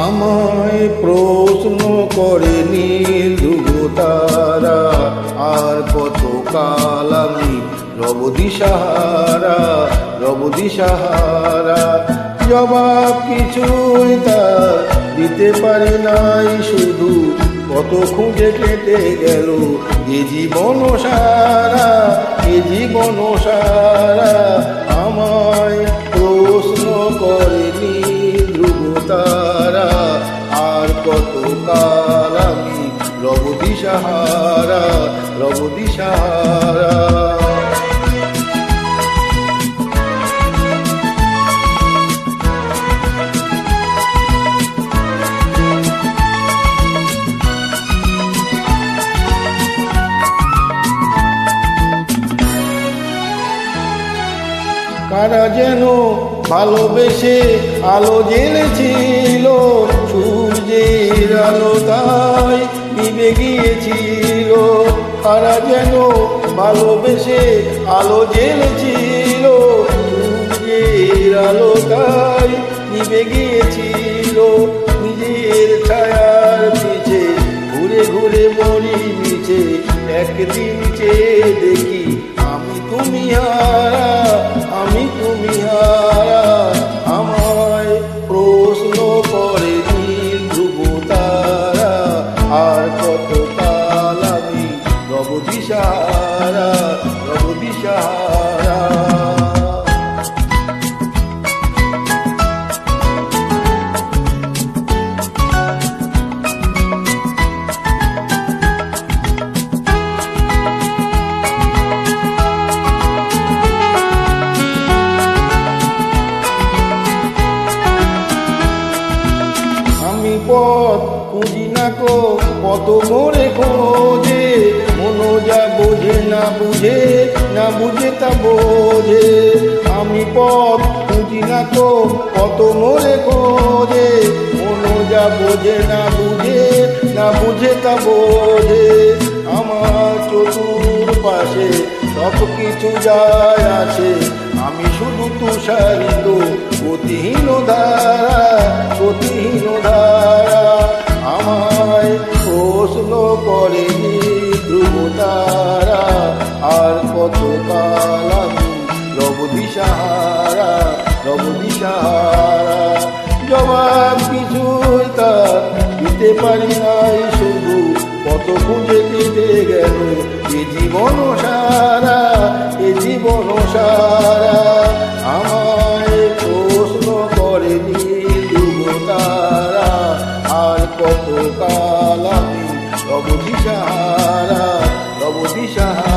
আমায় প্রশ্ন করে নীল তারা আর কত কাল আমি রব দিশাহারা রব দিশাহারা জবাব কিছুই তার দিতে পারি নাই, শুধু কত খুঁজে কেটে গেল এ জীবন সারা, এ জীবন সারা। আমায় প্রশ্ন করেনি রব দিশাহারা রব দিশাহারা কারা যেন ভালোবেসে আলো জেলেছিল সূর্যের আলো তাই নিভে গিয়েছিল কারা যেন ভালোবেসে আলো জেলেছিল। সূর্যের আলো তাই নিভে গিয়েছিল। নিজের ছায়ার পিছে ঘুরে ঘুরে মরি নিচে একদিন চেয়ে দেখি আমি তুমি হারা খুঁজি না কো কত মোরে খোঁজে, মনো যা বোঝে না বুঝে না বুঝে তা বোঝে। আমি পথ খুঁজি না তো, কত মোরে খোঁজে, মনো যা বোঝে না বুঝে না বুঝে তা বোঝে। আমার চতুর পাশে সব কিছু যায় আছে আমি শুধু তুষারিত গতিহীন ধারা গতিহীন ধারা। তারা আর কত কাল আমি রব দিশাহারা রব দিশাহারা জবাব কিছুই তার দিতে পারি নাই, শুধু কত খুঁজে কেটে গেল এ জীবন সারা, এ জীবন সারা। আমায় প্রশ্ন ধ্রুব তারা, আর কত কাল আমি রব দিশাহারা রব দিশাহারা